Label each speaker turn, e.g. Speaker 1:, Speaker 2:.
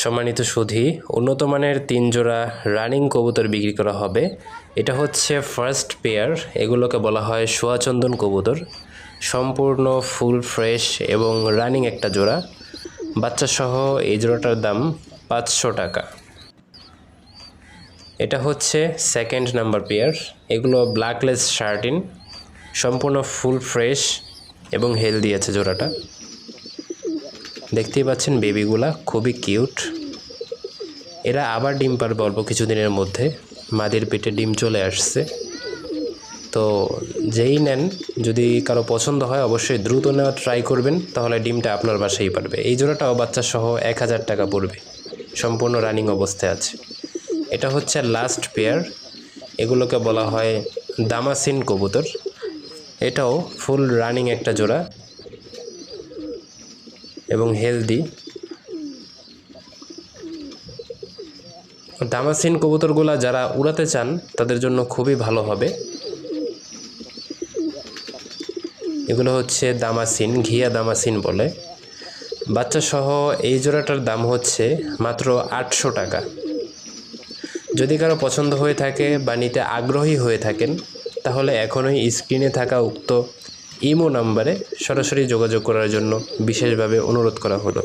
Speaker 1: সম্মানিত সুধি, উন্নত মানের তিন জোড়া রানিং কবুতর বিক্রি করা হবে। এটা হচ্ছে ফার্স্ট পেয়ার এগুলোকে বলা হয় সোয়াচন্দন কবুতর। সম্পূর্ণ ফুল ফ্রেশ এবং রানিং একটা জোড়া। বাচ্চা সহ এই জোড়াটার দাম পাঁচশো টাকা। এটা হচ্ছে সেকেন্ড নাম্বার পেয়ার এগুলো ব্ল্যাকলেস শার্টিন। সম্পূর্ণ ফুল ফ্রেশ এবং হেলদি আছে জোড়াটা। দেখতেই পাচ্ছেন বেবিগুলা, খুবই কিউট। এরা আবার ডিম পারবে অল্প কিছুদিনের মধ্যে। মাদের পেটে ডিম চলে আসছে। তো যেই নেন, যদি কারও পছন্দ হয়, অবশ্যই দ্রুত নেওয়া ট্রাই করবেন, তাহলে ডিমটা আপনার বাসায় পারবে। এই জোড়াটাও বাচ্চা সহ এক হাজার টাকা পড়বে। সম্পূর্ণ রানিং অবস্থায় আছে। এটা হচ্ছে লাস্ট পেয়ার এগুলোকে বলা হয় দামাসিন কবুতর। এটাও ফুল রানিং একটা জোড়া। এবং হেলদি। দামাসিন কবুতরগুলা যারা উড়াতে চান, তাদের জন্য খুবই ভালো হবে। এগুলো হচ্ছে দামাসিন, ঘিয়া দামাসিন বলে। বাচ্চা সহ এই জোড়াটার দাম হচ্ছে মাত্র আটশো টাকা। যদি কারও পছন্দ হয়ে থাকে বা নিতে আগ্রহী হয়ে থাকেন, তাহলে এখনই স্ক্রিনে থাকা উক্ত ইমো নাম্বারে সরাসরি যোগাযোগ করার জন্য বিশেষভাবে অনুরোধ করা হলো।